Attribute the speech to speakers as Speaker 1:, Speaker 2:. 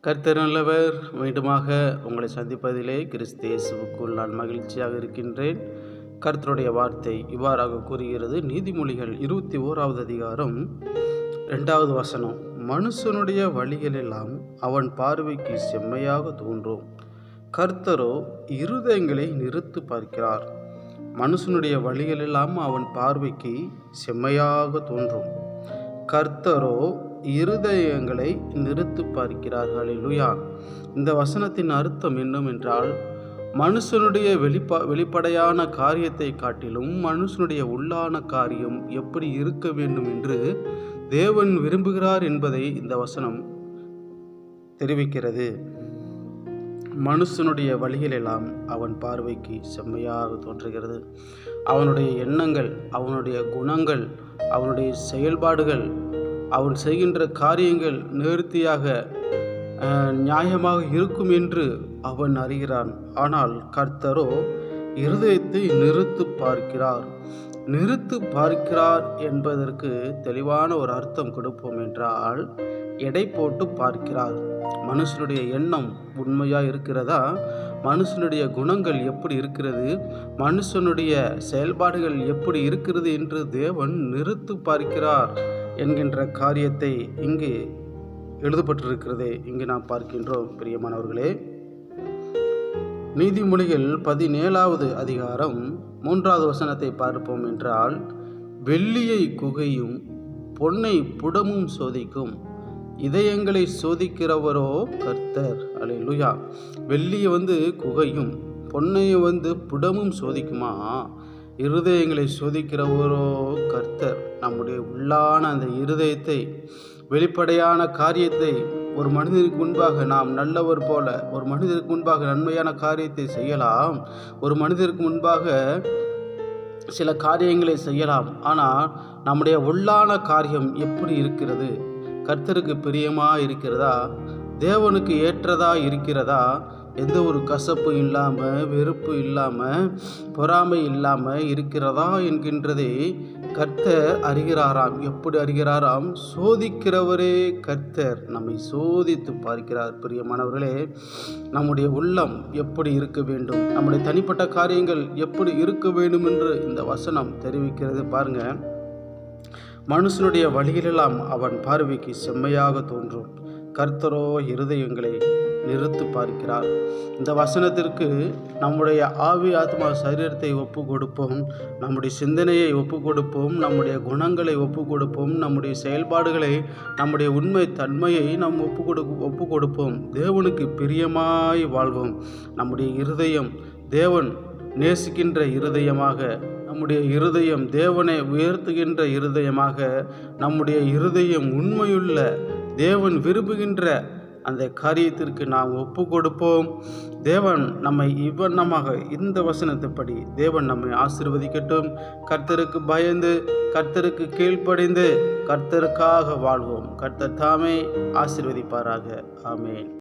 Speaker 1: கர்த்தர் மீண்டுமாக உங்களை சந்திப்பதிலே கிறிஸ்தேசுவுக்குள் நான் மகிழ்ச்சியாக இருக்கின்றேன். கர்த்தருடைய வார்த்தை இவ்வாறாக கூறுகிறது. நீதிமொழிகள் இருபத்தி ஓராவது அதிகாரம் ரெண்டாவது வசனம். மனுஷனுடைய வழிகளெல்லாம் அவன் பார்வைக்கு செம்மையாக தோன்றும். கர்த்தரோ இருதயங்களை நிறுத்து பார்க்கிறார். மனுஷனுடைய வழிகளெல்லாம் அவன் பார்வைக்கு செம்மையாக தோன்றும். கர்த்தரோ இருதயங்களை நிறுத்து பார்க்கிறார்கள் இல்லையா இந்த வசனத்தின் அர்த்தம் என்னவென்றால் மனுஷனுடைய வெளிப்பா வெளிப்படையான காரியத்தை காட்டிலும் மனுஷனுடைய உள்ளான காரியம் எப்படி இருக்க வேண்டும் என்று தேவன் விரும்புகிறார் என்பதை இந்த வசனம் தெரிவிக்கிறது. மனுஷனுடைய வழிகளெல்லாம் அவன் பார்வைக்கு செம்மையாக தோன்றுகிறது. அவனுடைய எண்ணங்கள் அவனுடைய குணங்கள் அவனுடைய செயல்பாடுகள் அவன் செய்கின்ற காரியங்கள் நேர்த்தியாக நியாயமாக இருக்கும் என்று அவன் அறிகிறான். ஆனால் கர்த்தரோ இருதயத்தை நிறுத்து பார்க்கிறார். நிறுத்து பார்க்கிறார் என்பதற்கு தெளிவான ஒரு அர்த்தம் கொடுப்போம் என்றால் எடை போட்டு பார்க்கிறார். மனுஷனுடைய எண்ணம் உண்மையாக இருக்கிறதா? மனுஷனுடைய குணங்கள் எப்படி இருக்கிறது? மனுஷனுடைய செயல்பாடுகள் எப்படி இருக்கிறது என்று தேவன் நிறுத்து பார்க்கிறார். என்கின்ற காரியத்தை இங்கு எழுதப்பட்டிருக்கிறதே இங்கு நாம் பார்க்கின்றோம் பிரியமானவர்களே. நீதிமொழிகள் பதினேழாவது அதிகாரம் மூன்றாவது வசனத்தை பார்ப்போம் என்றால் வெள்ளியை குகையும் பொன்னை புடமும் சோதிக்கும். இதயங்களை சோதிக்கிறவரோ கர்த்தர். அலை லுயா வெள்ளியை வந்து குகையும் பொன்னையை வந்து புடமும் சோதிக்குமா? இருதயங்களை சோதிக்கிறவரோ கர்த்தர் நம்முடைய உள்ளான அந்த இருதயத்தை வெளிப்படையான காரியத்தை ஒரு மனிதனுக்கு முன்பாக நாம் நல்லவர் போல ஒரு மனிதருக்கு முன்பாக நன்மையான காரியத்தை செய்யலாம். ஒரு மனிதருக்கு முன்பாக சில காரியங்களை செய்யலாம். ஆனால் நம்முடைய உள்ளான காரியம் எப்படி இருக்கிறது? கர்த்தருக்கு பிரியமாக இருக்கிறதா? தேவனுக்கு ஏற்றதா இருக்கிறதா? எந்த ஒரு கசப்பு இல்லாமல் வெறுப்பு இல்லாமல் பொறாமை இல்லாமல் இருக்கிறதா என்கின்றதை கர்த்தர் அறிகிறாராம். எப்படி அறிகிறாராம்? சோதிக்கிறவரே கர்த்தர் நம்மை சோதித்து பார்க்கிறார். பிரியமானவர்களே நம்முடைய உள்ளம் எப்படி இருக்க வேண்டும்? நம்முடைய தனிப்பட்ட காரியங்கள் எப்படி இருக்க வேண்டும் என்று இந்த வசனம் தெரிவிக்கிறது பாருங்க. மனுஷனுடைய வழியிலெல்லாம் அவன் பார்வைக்கு செம்மையாக தோன்றும். கர்த்தரோ இருதயங்களை நிறுத்து பார்க்கிறார். இந்த வசனத்திற்கு நம்முடைய ஆவி ஆத்மா சரீரத்தை ஒப்பு கொடுப்போம். நம்முடைய சிந்தனையை ஒப்பு கொடுப்போம். நம்முடைய குணங்களை ஒப்பு கொடுப்போம். நம்முடைய செயல்பாடுகளை நம்முடைய உண்மை தன்மையை நாம் ஒப்பு கொடு ஒப்பு கொடுப்போம். தேவனுக்கு பிரியமாய் வாழ்வோம். நம்முடைய இருதயம் தேவன் நேசிக்கின்ற இருதயமாக நம்முடைய இருதயம் தேவனை உயர்த்துகின்ற இருதயமாக நம்முடைய இருதயம் உண்மையுள்ள தேவன் விரும்புகின்ற அந்த காரியத்திற்கு நாம் ஒப்பு கொடுப்போம் தேவன் நம்மை இவ்வண்ணமாக இந்த வசனத்தைப்படி தேவன் நம்மை ஆசிர்வதிக்கட்டும். கர்த்தருக்கு பயந்து கர்த்தருக்கு கீழ்ப்படைந்து கர்த்தருக்காக வாழ்வோம். கர்த்தர் தாமே ஆசிர்வதிப்பாராக. ஆமேன்.